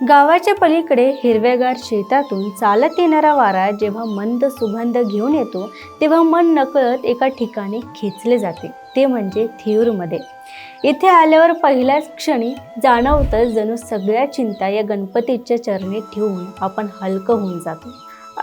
गावाच्या पलीकडे हिरव्यागार शेतातून चालत येणारा वारा जेव्हा मंद सुगंध घेऊन येतो तेव्हा मन नकळत एका ठिकाणी खेचले जाते. ते म्हणजे थिऊरमध्ये इथे आल्यावर पहिल्याच क्षणी जाणवतं जणू सगळ्या चिंता या गणपतीच्या चरणी ठेवून आपण हलकं होऊन जातो.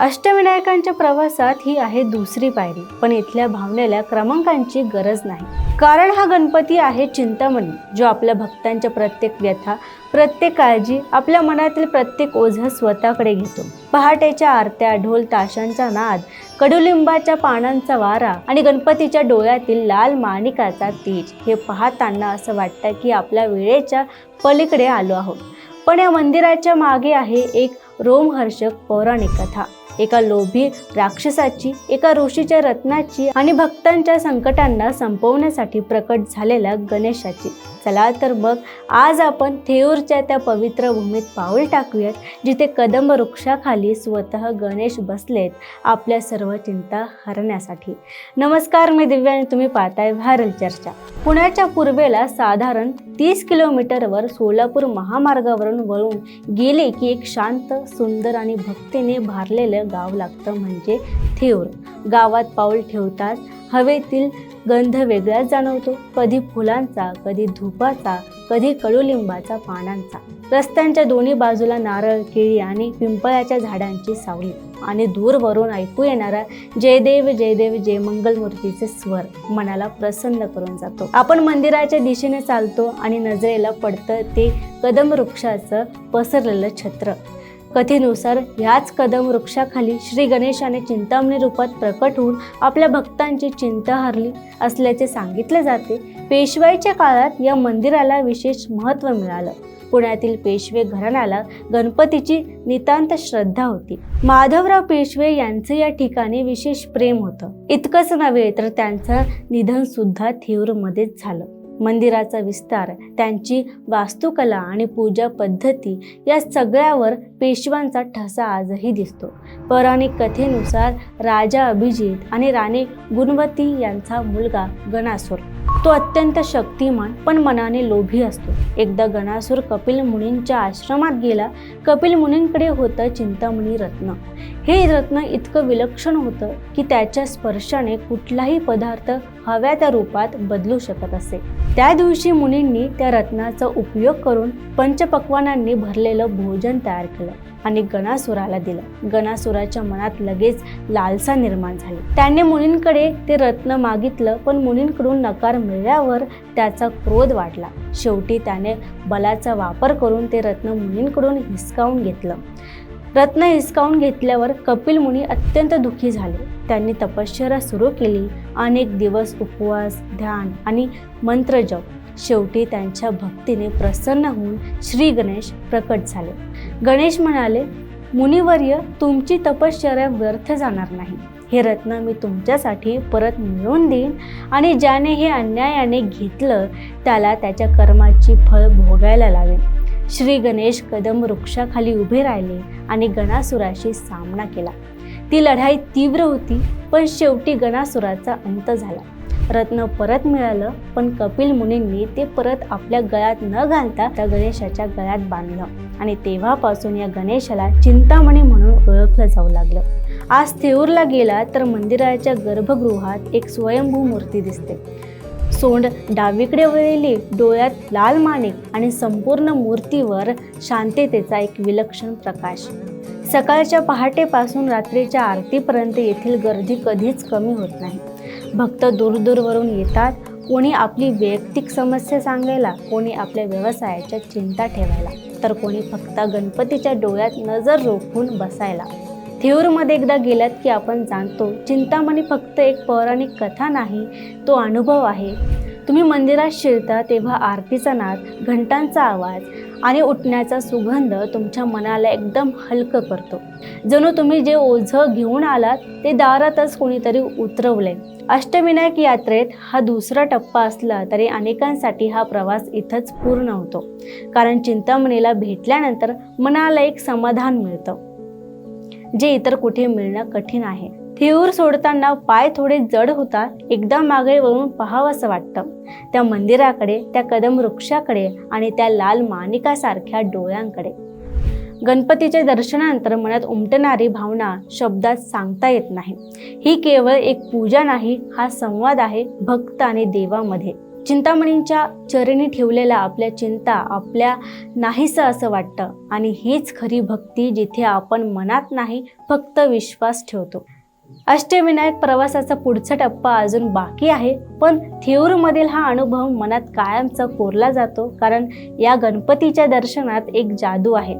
अष्टविनायकांच्या प्रवासात ही आहे दुसरी पायरी पण इथल्या भावनेला क्रमांकांची गरज नाही. कारण हा गणपती आहे चिंतामणी जो आपल्या भक्तांच्या प्रत्येक व्यथा प्रत्येक काळजी आपल्या मनातील प्रत्येक ओझं स्वतःकडे घेतो. पहाटेच्या आरत्या ढोल ताशांचा नाद कडुलिंबाच्या पानांचा वारा आणि गणपतीच्या डोळ्यातील लाल माणिकाचा तेज हे पाहताना असं वाटतं की आपल्या वेळेच्या पलीकडे आलो आहोत. पण या मंदिराच्या मागे आहे एक रोमहर्षक पौराणिक कथा. एका लोभी राक्षसाची एका ऋषीच्या रत्नाची आणि भक्तांच्या संकटांना संपवण्यासाठी प्रकट झालेल्या गणेशाची. चला तर मग आज आपण थेऊरच्या त्या पवित्र भूमीत पाऊल टाकूयात जिथे कदंब वृक्षाखाली स्वतः गणेश बसलेत आपल्या सर्व चिंता हरण्यासाठी. नमस्कार मी दिव्या आणि तुम्ही पाहताय व्हायरल चर्चा. पुण्याच्या पूर्वेला साधारण तीस किलोमीटरवर सोलापूर महामार्गावरून वळून गेले की एक शांत सुंदर आणि भक्तीने भारलेलं गाव लागतं म्हणजे थेऊर. गावात पाऊल ठेवताच हवेतील गंध वेगळाच जाणवतो. कधी फुलांचा कधी धुपाचा कधी कडुलिंबाचा पानांचा. रस्त्यांच्या दोन्ही बाजूला नारळ केळी आणि पिंपळाच्या झाडांची सावली. आणि दूरवरून ऐकू येणारा जयदेव जयदेव जय मंगलमूर्तीचे स्वर मनाला प्रसन्न करून जातो. आपण मंदिराच्या दिशेने चालतो आणि नजरेला पडतं ते कदम वृक्षाचं पसरलेलं छत्र. कथेनुसार ह्याच कदम वृक्षाखाली श्री गणेशाने चिंतामणी रूपात प्रकट होऊन आपल्या भक्तांची चिंता हरली असल्याचे सांगितले जाते. पेशवाईच्या काळात या मंदिराला विशेष महत्त्व मिळालं. पुण्यातील पेशवे घराण्याला गणपतीची नितांत श्रद्धा होती. माधवराव पेशवे यांचं या ठिकाणी विशेष प्रेम होतं. इतकंच नव्हे तर त्यांचं निधन सुद्धा थेऊरमध्येच झालं. मंदिराचा विस्तार त्यांची वास्तुकला आणि पूजा पद्धती या सगळ्यावर पेशवांचा ठसा आजही दिसतो. पौराणिक कथेनुसार राजा अभिजित आणि राणी गुणवती यांचा मुलगा गणासूर. तो अत्यंत शक्तिमान पण मनाने लोभी असतो. एकदा गणासूर कपिल मुनींच्या आश्रमात गेला कपिल मुनींकडे होतं चिंतामणी रत्न. हे रत्न इतकं विलक्षण होतं की त्याच्या स्पर्शाने कुठलाही पदार्थ हव्या त्या रूपात बदलू शकत असे. त्या दिवशी मुनींनी त्या रत्नाचा उपयोग करून पंचपक्वानांनी भरलेलं भोजन तयार केलं आणि गणासुराला दिलं. गणासुराच्या मनात लगेच लालसा निर्माण झाली. त्याने मुनींकडे ते रत्न मागितलं पण मुनींकडून नकार मिळाल्यावर त्याचा क्रोध वाढला. शेवटी त्याने बलाचा वापर करून ते रत्न मुनींकडून हिसकावून घेतलं. रत्न हिसकावून घेतल्यावर कपिल मुनी अत्यंत दुःखी झाले. त्यांनी तपश्चर्या सुरू केली. अनेक दिवस उपवास ध्यान आणि मंत्रजप शेवटी त्यांच्या भक्तीने प्रसन्न होऊन श्री गणेश प्रकट झाले. गणेश म्हणाले मुनिवर्य तुमची तपश्चर्या व्यर्थ जाणार नाही. हे रत्न मी तुमच्यासाठी परत मिळवून देईन आणि ज्याने हे अन्यायाने घेतलं त्याला त्याच्या कर्माची फळ भोगायला लावेन. श्री गणेश कदम वृक्षाखाली उभे राहिले आणि गणासुराशी सामना केला. ती लढाई तीव्र होती पण शेवटी गणासुराचा अंत झाला. रत्न परत मिळालं पण कपिल मुनींनी ते परत आपल्या गळ्यात न घालता त्या गणेशाच्या गळ्यात बांधलं आणि तेव्हापासून या गणेशाला चिंतामणी म्हणून ओळखलं जाऊ लागलं. आज थेऊरला गेला तर मंदिराच्या गर्भगृहात एक स्वयंभू मूर्ती दिसते. सोंड डावीकडे वळलेली डोळ्यात लाल माणिक आणि संपूर्ण मूर्तीवर शांततेचा एक विलक्षण प्रकाश. सकाळच्या पहाटेपासून रात्रीच्या आरतीपर्यंत येथील गर्दी कधीच कमी होत नाही. भक्त दूरदूरवरून येतात कोणी आपली वैयक्तिक समस्या सांगायला कोणी आपल्या व्यवसायाच्या चिंता ठेवायला तर कोणी फक्त गणपतीच्या डोळ्यात नजर रोखून बसायला. थिओरमध्ये एकदा गेलात की आपण जाणतो चिंतामणी फक्त एक पौराणिक कथा नाही तो अनुभव आहे. तुम्ही मंदिरात शिरता तेव्हा आरतीचा नाद घंटांचा आवाज आणि उठण्याचा सुगंध तुमच्या मनाला एकदम हलकं करतो. जणू तुम्ही जे ओझं घेऊन आलात ते दारातच कोणीतरी उतरवले अष्टविनायक यात्रेत हा दुसरा टप्पा असला तरी अनेकांसाठी हा प्रवास इथंच पूर्ण होतो. कारण चिंतामणीला भेटल्यानंतर मनाला एक समाधान मिळतं. जे इतर कुठे मिळणं कठीण आहे. थिऊर सोडताना पाय थोडे जड होतात एकदा मागे वळून पाहावंसं वाटतं. त्या मंदिराकडे त्या कदम वृक्षाकडे आणि त्या लाल माणिकासारख्या डोळ्यांकडे. गणपतीच्या दर्शनानंतर मनात उमटणारी भावना शब्दात सांगता येत नाही. ही केवळ एक पूजा नाही हा संवाद आहे भक्त आणि देवामध्ये. चिंतामणींच्या चरणी ठेवलेल्या आपल्या चिंता आपल्या नाहीसं असं वाटतं. आणि हीच खरी भक्ती जिथे आपण मनात नाही फक्त विश्वास ठेवतो. अष्टविनायक प्रवासाचा पुढचा टप्पा अजून बाकी आहे पण थेऊरमधील हा अनुभव मनात कायमचा कोरला जातो कारण या गणपतीच्या दर्शनात एक जादू आहे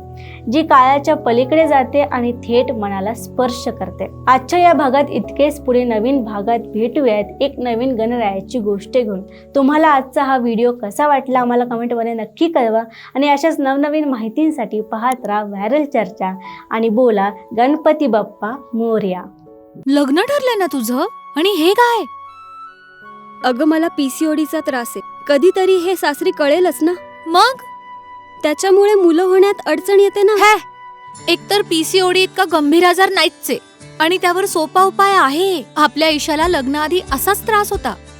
जी काळाच्या पलीकडे जाते आणि थेट मनाला स्पर्श करते. आजच्या या भागात इतकेच पुढे नवीन भागात भेटूयात एक नवीन गणरायाची गोष्ट घेऊन. तुम्हाला आजचा हा व्हिडिओ कसा वाटला आम्हाला कमेंटमध्ये नक्की कळवा आणि अशाच नवनवीन माहितींसाठी पाहत राहा व्हायरल चर्चा आणि बोला गणपती बाप्पा मोर्या. लग्न ठरलंय ना तुझं? आणि हे काय? अगं मला पीसीओडीचा त्रास आहे. कधीतरी हे सासरी कळेलच ना. मग? त्याच्यामुळे मुलं होण्यात अडचण येते ना. हे! एकतर पीसीओडी इतका गंभीर आजार नाहीच आहे आणि त्यावर सोपा उपाय आहे. आपल्या ईशाला लग्नाआधी असाच त्रास होता.